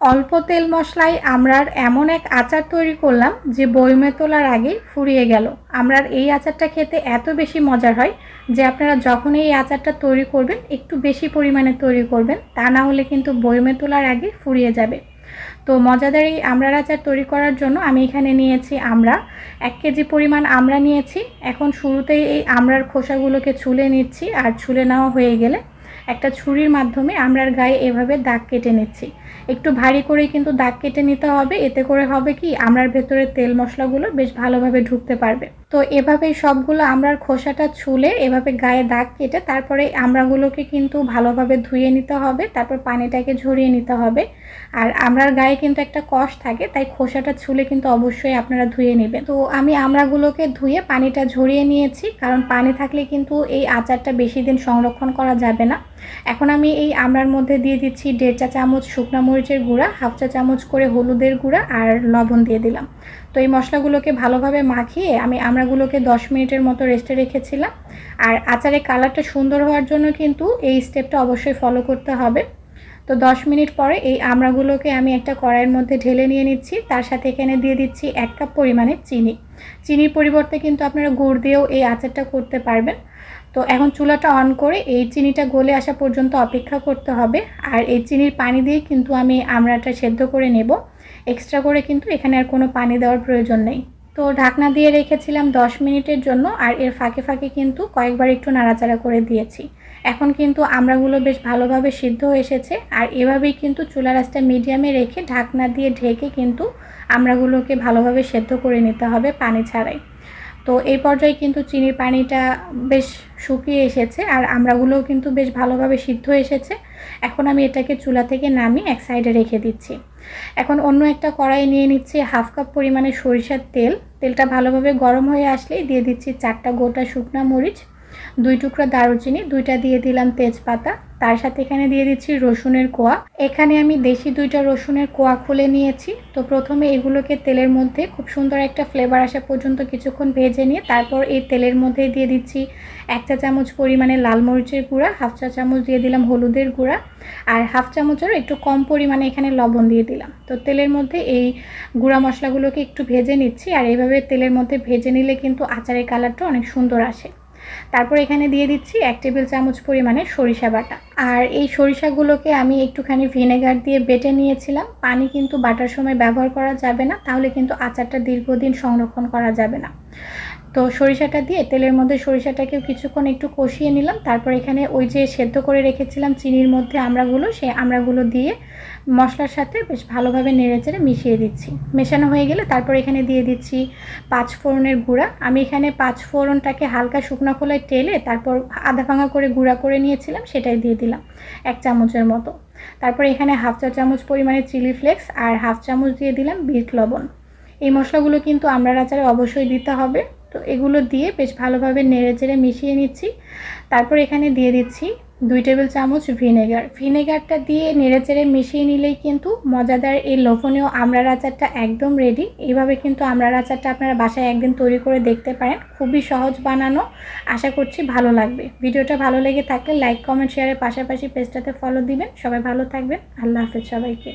অল্প তেল মশলায় আমরার এমন এক আচার তৈরি করলাম যে বয়মে তোলার আগেই ফুরিয়ে গেল। আমরার এই আচারটা খেতে এত বেশি মজার হয় যে আপনারা যখন এই আচারটা তৈরি করবেন, একটু বেশি পরিমাণে তৈরি করবেন, তা না হলে কিন্তু বয়মে তোলার আগে ফুরিয়ে যাবে। তো মজাদার এই আমড়ার আচার তৈরি করার জন্য আমি এখানে নিয়েছি আমরা এক কেজি পরিমাণ আমরা নিয়েছি। এখন শুরুতেই এই আমড়ার খোসাগুলোকে ছুলে নিচ্ছি আর ছুলে নেওয়া হয়ে গেলে একটা ছুরির মাধ্যমে আমরা গায়ে এভাবে দাগ কেটে নিচ্ছি। একটু ভারী করে কিন্তু দাগ কেটে নিতে হবে, এতে করে হবে কি, আমরার ভেতরে তেল মশলাগুলো বেশ ভালোভাবে ঢুকতে পারবে। তো এভাবেই সবগুলো আমরার খোসাটা ছুলে এভাবে গায়ে দাগ কেটে তারপরে আমরাগুলোকে কিন্তু ভালোভাবে ধুয়ে নিতে হবে, তারপর পানিটাকে ঝরিয়ে নিতে হবে। আর আমরার গায়ে কিন্তু একটা কষ থাকে, তাই খোসাটা ছুলে কিন্তু অবশ্যই আপনারা ধুয়ে নেবেন। তো আমি আমরাগুলোকে ধুয়ে পানিটা ঝরিয়ে নিয়েছি, কারণ পানি থাকলে কিন্তু এই আচারটা বেশি দিন সংরক্ষণ করা যাবে না। এখন আমি এই আমড়ার মধ্যে দিয়ে দিচ্ছি দেড় চা চামচ শুকনা মরিচের গুঁড়া, হাফ চা চামচ করে হলুদের গুঁড়া আর লবণ দিয়ে দিলাম। তো এই মশলাগুলোকে ভালোভাবে মাখিয়ে আমি আমড়াগুলোকে দশ মিনিটের মতো রেস্টে রেখেছিলাম। আর আচারের কালারটা সুন্দর হওয়ার জন্য কিন্তু এই স্টেপটা অবশ্যই ফলো করতে হবে। তো দশ মিনিট পরে এই আমড়াগুলোকে আমি একটা কড়াইয়ের মধ্যে ঢেলে নিয়ে নিচ্ছি। তার সাথে এখানে দিয়ে দিচ্ছি এক কাপ পরিমাণে চিনি। চিনির পরিবর্তে কিন্তু আপনারা গুড় দিয়েও এই আচারটা করতে পারবেন। তো এখন চুলাটা অন করে এই চিনিটা গলে আসা পর্যন্ত অপেক্ষা করতে হবে। আর এই চিনির পানি দিয়ে কিন্তু আমি আমড়াটা সেদ্ধ করে নেব। এক্সট্রা করে কিন্তু এখানে আর কোনো পানি দেওয়ার প্রয়োজন নেই। তো ঢাকনা দিয়ে রেখেছিলাম দশ মিনিটের জন্য আর এর ফাঁকে ফাঁকে কিন্তু কয়েকবার একটু নাড়াচাড়া করে দিয়েছি। এখন কিন্তু আমড়াগুলো বেশ ভালোভাবে সিদ্ধ এসেছে আর এভাবেই কিন্তু চুলা রাসটা মিডিয়ামে রেখে ঢাকনা দিয়ে ঢেকে কিন্তু আমড়াগুলোকে ভালোভাবে সেদ্ধ করে নিতে হবে পানি ছাড়াই। তো এই পর্যায়ে কিন্তু চিনির পানিটা বেশ শুকিয়ে এসেছে আর আমড়াগুলোও কিন্তু বেশ ভালোভাবে সিদ্ধ এসেছে। এখন আমি এটাকে চুলা থেকে নামিয়ে এক সাইডে রেখে দিচ্ছি। এখন অন্য একটা কড়াই নিয়ে নিচ্ছি হাফ কাপ পরিমাণে সরিষার তেল। তেলটা ভালোভাবে গরম হয়ে আসলেই দিয়ে দিচ্ছি চারটা গোটা শুকনা মরিচ। দুই টুকরা দারুচিনি, দুইটা দিয়ে দিলাম তেজপাতা। তার সাথে এখানে দিয়ে দিচ্ছি রসুনের কোয়া। এখানে আমি দেশি দুইটা রসুনের কোয়া খুলে নিয়েছি। তো প্রথমে এগুলোকে তেলের মধ্যে খুব সুন্দর একটা ফ্লেভার আসা পর্যন্ত কিছুক্ষণ ভেজে নিয়ে তারপর এই তেলের মধ্যে দিয়ে দিচ্ছি এক চা চামচ পরিমাণে লাল মরিচের গুঁড়া, হাফ চা চামচ দিয়ে দিলাম হলুদের গুঁড়া আর হাফ চামচেরও একটু কম পরিমাণে এখানে লবণ দিয়ে দিলাম। তো তেলের মধ্যে এই গুঁড়া মশলাগুলোকে একটু ভেজে নিচ্ছি আর এইভাবে তেলের মধ্যে ভেজে নিলে কিন্তু আচারের কালারটা অনেক সুন্দর আসে। তারপর এখানে দিয়ে দিচ্ছি এক টেবিল চামচ পরিমাণে সরিষা বাটা। আর এই সরিষাগুলোকে আমি একটুখানি ভিনেগার দিয়ে বেটে নিয়েছিলাম। পানি কিন্তু বাটার সময় ব্যবহার করা যাবে না, তাহলে কিন্তু আচারটা দীর্ঘদিন সংরক্ষণ করা যাবে না। তো সরিষাটা দিয়ে তেলের মধ্যে সরিষাটাকেও কিছুক্ষণ একটু কষিয়ে নিলাম। তারপর এখানে ওই যে সেদ্ধ করে রেখেছিলাম চিনির মধ্যে আমড়াগুলো, সেই আমড়াগুলো দিয়ে মশলার সাথে বেশ ভালোভাবে নেড়ে চেড়ে মিশিয়ে দিচ্ছি। মেশানো হয়ে গেলে তারপর এখানে দিয়ে দিচ্ছি পাঁচ ফোড়নের গুঁড়া। আমি এখানে পাঁচ ফোড়নটাকে হালকা শুকনো খোলায় টেলে তারপর আধা ভাঙা করে গুঁড়া করে নিয়েছিলাম, সেটাই দিয়ে দিলাম এক চামচের মতো। তারপর এখানে হাফ চা চামচ পরিমাণে চিলি ফ্লেক্স আর হাফ চামচ দিয়ে দিলাম বিট লবণ। এই মশলাগুলো কিন্তু আমরা আচারে অবশ্যই দিতে হবে। তো এগুলো দিয়ে বেশ ভালোভাবে নেড়ে চেড়ে মিশিয়ে নিচ্ছি। তারপর এখানে দিয়ে দিচ্ছি দুই টেবিল চামচ ভিনেগার। ভিনেগারটা দিয়ে নেড়ে চেড়ে মিশিয়ে নিলেই কিন্তু মজাদার এই লোভনীয় আমড়ার আচারটা একদম রেডি এইভাবে কিন্তু আমড়ার আচারটা আপনারা বাসায় একদিন তৈরি করে দেখতে পারেন। খুবই সহজ বানানো। আশা করছি ভালো লাগবে। ভিডিওটা ভালো লেগে থাকলে লাইক কমেন্ট শেয়ারের পাশাপাশি পেজটাতে ফলো দিবেন। সবাই ভালো থাকবেন। আল্লাহ হাফেজ সবাইকে।